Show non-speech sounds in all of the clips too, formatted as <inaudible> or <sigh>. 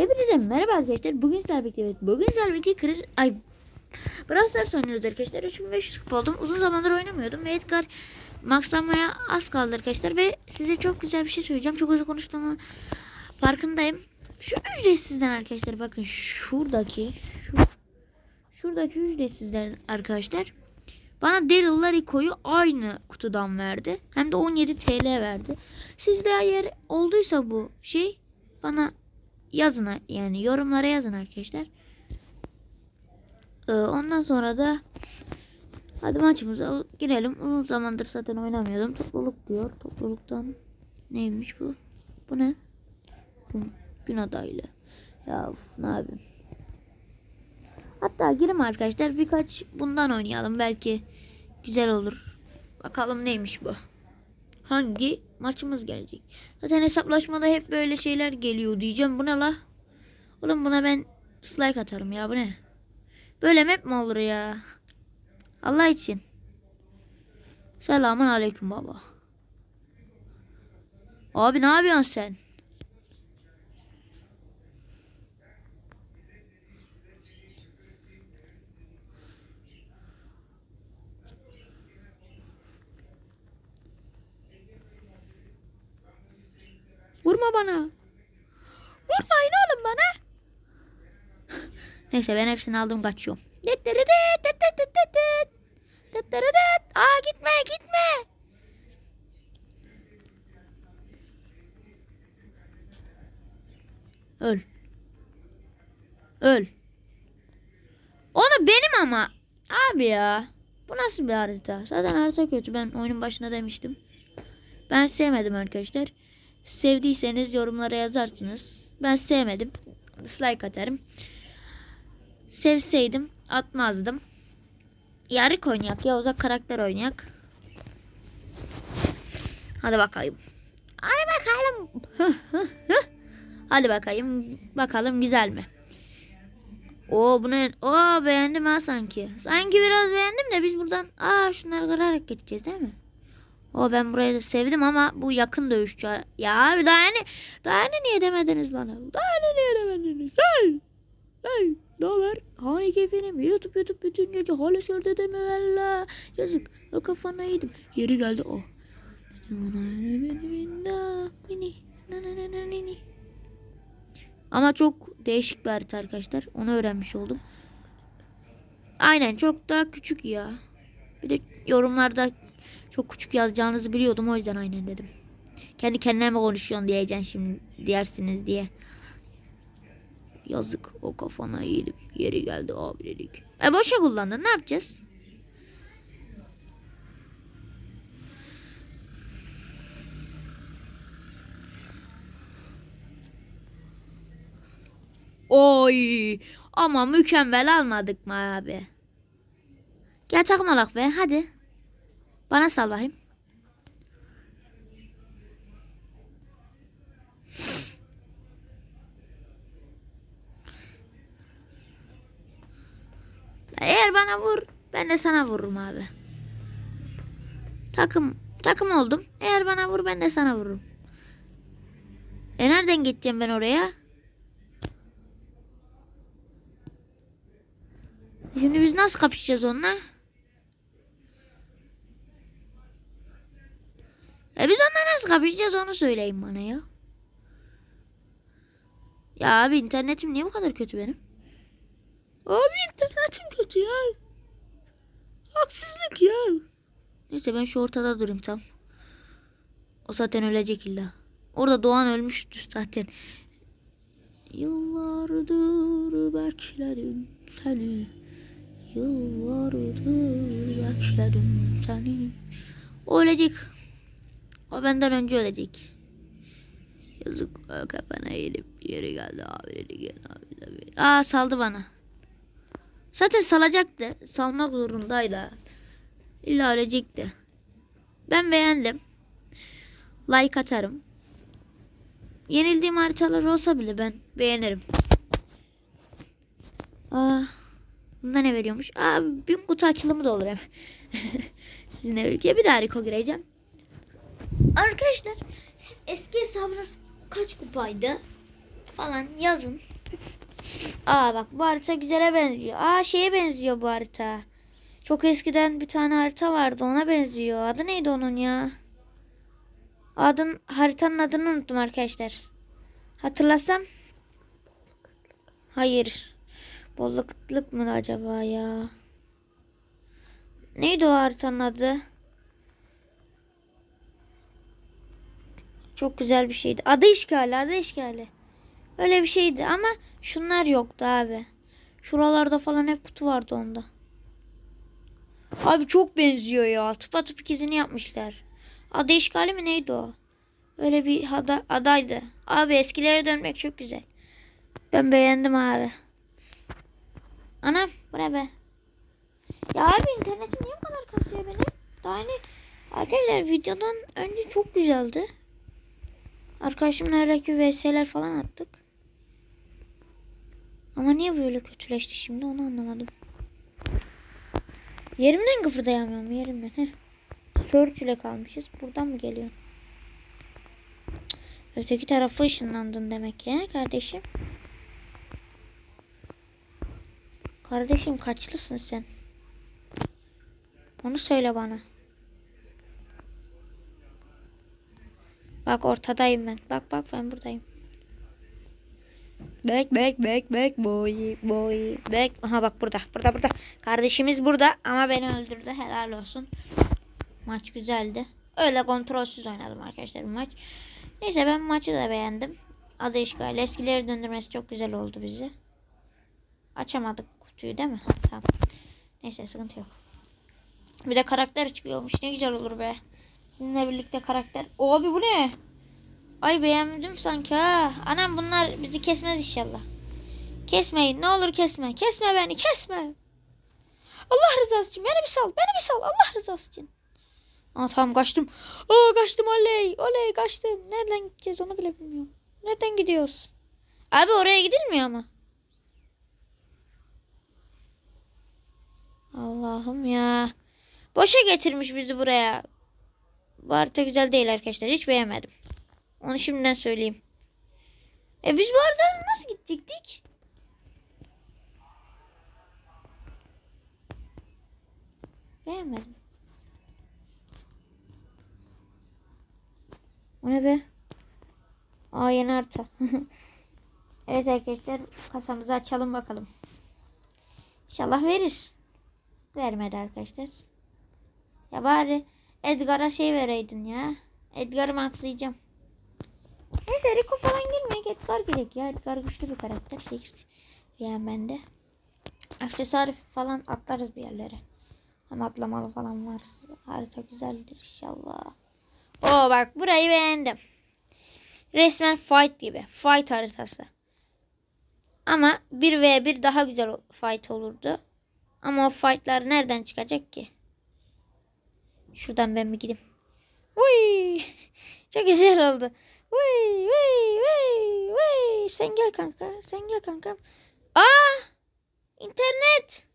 Hepinize merhaba arkadaşlar. Bugün sizlerle evet, bugün sizlerle birlikte kriz ay Brawl Stars oynuyoruz arkadaşlar. 3500 kupa oldum. Uzun zamandır oynamıyordum ve Edgar maxlanmaya az kaldı arkadaşlar ve size çok güzel bir şey söyleyeceğim. Çok hızlı konuştuğumu farkındayım. Şu ücretsizden arkadaşlar bakın şuradaki şu, şuradaki ücretsizden arkadaşlar bana Daryl Lariko'yu aynı kutudan verdi. Hem de 17 TL verdi. Sizde eğer olduysa bu şey bana yazın yani yorumlara yazın arkadaşlar. Ee, ondan sonra da hadi maçımıza girelim. Uzun zamandır zaten oynamıyordum. Topluluk diyor. Topluluktan neymiş bu? Bu ne? Bu gün adaylı. Ya of, ne yapayım? Hatta girim arkadaşlar birkaç bundan oynayalım. Belki güzel olur. Bakalım neymiş bu. Hangi maçımız gelecek? Zaten hesaplaşmada hep böyle şeyler geliyor diyeceğim. Bu ne la? Oğlum buna ben dislike atarım ya bu ne? Böyle map mi olur ya? Allah için. Selamun aleyküm baba. Abi ne yapıyorsun sen? Vurma bana. Vurmayın oğlum bana. Neyse ben hepsini aldım kaçıyorum. Aa gitme gitme. Öl. Öl. Onu benim ama. Abi ya. Bu nasıl bir harita? Zaten harita kötü. Ben oyunun başında demiştim. Ben sevmedim arkadaşlar. Sevdiyseniz yorumlara yazarsınız. Ben sevmedim. Dislike atarım. Sevseydim atmazdım. Yarık oynayak ya uzak karakter oynayak. Hadi bakayım. Hadi bakalım. <laughs> Hadi bakayım. Bakalım güzel mi? Oo bu ne? Oo beğendim ha sanki. Sanki biraz beğendim de biz buradan aa şunları kırarak gideceğiz değil mi? O ben burayı da sevdim ama bu yakın dövüşçü. Ya abi daha ne? Daha ne niye demediniz bana? Daha ne niye demediniz? Hey! Hey! Ne haber? Hani keyfini YouTube YouTube bütün gece hala sörde deme valla. Yazık. O kafana yedim. Yeri geldi o. Ama çok değişik bir harita arkadaşlar. Onu öğrenmiş oldum. Aynen çok daha küçük ya. Bir de yorumlarda çok küçük yazacağınızı biliyordum o yüzden aynen dedim. Kendi kendine mi konuşuyorsun diyeceksin şimdi dersiniz diye. Yazık o kafana yedim. Yeri geldi abi dedik. E boşa kullandın ne yapacağız? Oy ama mükemmel almadık mı abi? Gel takmalak be hadi. Bana sal bakayım. Eğer bana vur ben de sana vururum abi. Takım takım oldum. Eğer bana vur ben de sana vururum. E nereden gideceğim ben oraya? Şimdi biz nasıl kapışacağız onunla? E biz onunla nasıl kapışacağız onu söyleyin bana ya. Ya abi internetim niye bu kadar kötü benim? Abi internetim kötü ya. Haksızlık ya. Neyse ben şu ortada durayım tam. O zaten ölecek illa. Orada Doğan ölmüştü zaten. Yıllardır bekledim seni. Yıllardır bekledim seni. O ölecek. O benden önce ölecek. Yazık kafana yedim. Yeri geldi abi dedi gel abi de Aa saldı bana. Zaten salacaktı. Salmak zorundaydı. İlla ölecekti. Ben beğendim. Like atarım. Yenildiğim haritalar olsa bile ben beğenirim. Aa, bunda ne veriyormuş? Aa, bin kutu açılımı da olur hem. <laughs> Sizinle birlikte bir daha Rico gireceğim. Arkadaşlar siz eski hesabınız kaç kupaydı? falan yazın. Aa bak bu harita güzele benziyor. Aa şeye benziyor bu harita. Çok eskiden bir tane harita vardı ona benziyor. Adı neydi onun ya? Adın haritanın adını unuttum arkadaşlar. Hatırlasam. Hayır. Bolluklık mı acaba ya? Neydi o haritanın adı? Çok güzel bir şeydi. Adı işgali, adı işgali. Öyle bir şeydi ama şunlar yoktu abi. Şuralarda falan hep kutu vardı onda. Abi çok benziyor ya. Tıpatıp ikizini yapmışlar. Adı işgali mi neydi o? Öyle bir ada, adaydı. Abi eskilere dönmek çok güzel. Ben beğendim abi. Anam bu ne be? Ya abi internetim niye bu kadar kasıyor benim? Daha yeni arkadaşlar videodan önce çok güzeldi. Arkadaşımla öyle VS'ler falan attık. Ama niye böyle kötüleşti şimdi onu anlamadım. Yerimden kıpırdayamıyorum yerimden. Heh. Search ile kalmışız. Buradan mı geliyor? Öteki tarafa ışınlandın demek ya kardeşim. Kardeşim kaçlısın sen? Onu söyle bana. Bak ortadayım ben. Bak bak ben buradayım. Bek bek bek bek boy boy bek. Aha bak burada. Burada burada. Kardeşimiz burada ama beni öldürdü. Helal olsun. Maç güzeldi. Öyle kontrolsüz oynadım arkadaşlar maç. Neyse ben maçı da beğendim. Adı işgal. Eskileri döndürmesi çok güzel oldu bizi. Açamadık kutuyu değil mi? Tamam. Neyse sıkıntı yok. Bir de karakter çıkıyormuş. Ne güzel olur be. Sizinle birlikte karakter. O abi bu ne? Ay beğendim sanki ha. Anam bunlar bizi kesmez inşallah. Kesmeyin. Ne olur kesme. Kesme beni. Kesme. Allah rızası için. Beni bir sal. Beni bir sal. Allah rızası için. Aa tamam kaçtım. Aa kaçtım oley. Oley kaçtım. Nereden gideceğiz onu bile bilmiyorum. Nereden gidiyoruz? Abi oraya gidilmiyor ama. Allah'ım ya. Boşa getirmiş bizi buraya. Bu harita güzel değil arkadaşlar. Hiç beğenmedim. Onu şimdiden söyleyeyim. E biz bu arada nasıl gidecektik? Beğenmedim. O ne be? Aa yeni harita. <laughs> evet arkadaşlar kasamızı açalım bakalım. İnşallah verir. Vermedi arkadaşlar. Ya bari Edgar'a şey vereydin ya. Edgar'ı maxlayacağım. Neyse Rico falan girmeyek. Edgar gerek ya. Edgar güçlü bir karakter. 8 yani bende. Aksesuar falan atlarız bir yerlere. Hem atlamalı falan var. Harita güzeldir inşallah. Oo bak burayı beğendim. Resmen fight gibi. Fight haritası. Ama 1v1 daha güzel fight olurdu. Ama o fightlar nereden çıkacak ki? Şuradan ben bir gideyim. Uy! Çok güzel oldu. Uy, uy, uy, uy. Sen gel kanka. Sen gel kankam. Aa! İnternet.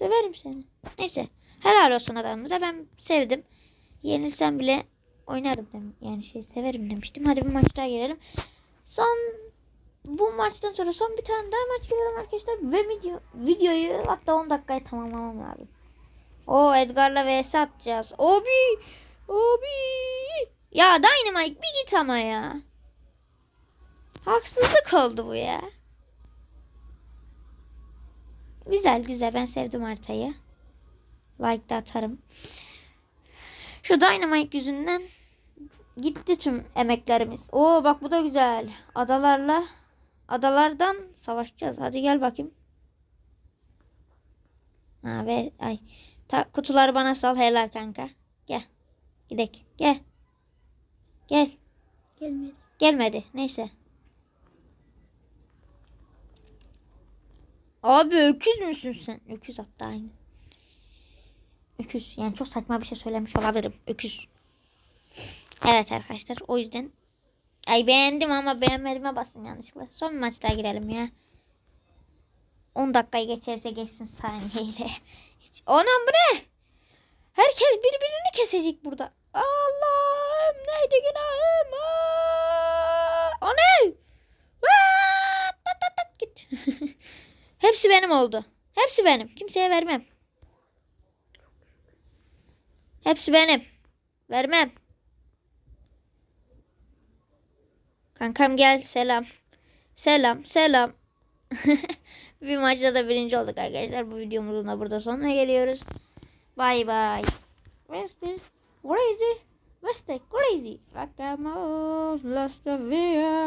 Döverim seni. Neyse. Helal olsun adamımıza. Ben sevdim. Yenilsem bile oynarım dem yani şey severim demiştim. Hadi bir maç daha girelim. Son bu maçtan sonra son bir tane daha maç girelim arkadaşlar ve video videoyu hatta 10 dakikaya tamamlamam lazım. O Edgar'la vs atacağız. Abi! Abi! Ya Dynamite bir git ama ya. Haksızlık oldu bu ya. Güzel güzel ben sevdim haritayı. Like da atarım. Şu Dynamite yüzünden gitti tüm emeklerimiz. Oo bak bu da güzel. Adalarla adalardan savaşacağız. Hadi gel bakayım. Ha ve ay ta, kutuları bana sal helal kanka. Gel. Gidek. Gel. Gel. Gelmedi. Gelmedi. Neyse. Abi öküz müsün sen? Öküz hatta aynı. Öküz. Yani çok saçma bir şey söylemiş olabilirim. Öküz. Evet arkadaşlar. O yüzden ay beğendim ama beğenmediğime bastım yanlışlıkla. Son bir maç daha girelim ya. 10 dakikayı geçerse geçsin saniyeyle. Anam bu ne? Herkes birbirini kesecek burada. Allah'ım neydi günahım? Aa, ne? Git. <laughs> Hepsi benim oldu. Hepsi benim. Kimseye vermem. Hepsi benim. Vermem. Kankam gel selam. Selam selam. <laughs> bir maçta da birinci olduk arkadaşlar. Bu videomuzun da burada sonuna geliyoruz. Bye bye. Where's the crazy? Where's the crazy? Vacamos, Las Taveras.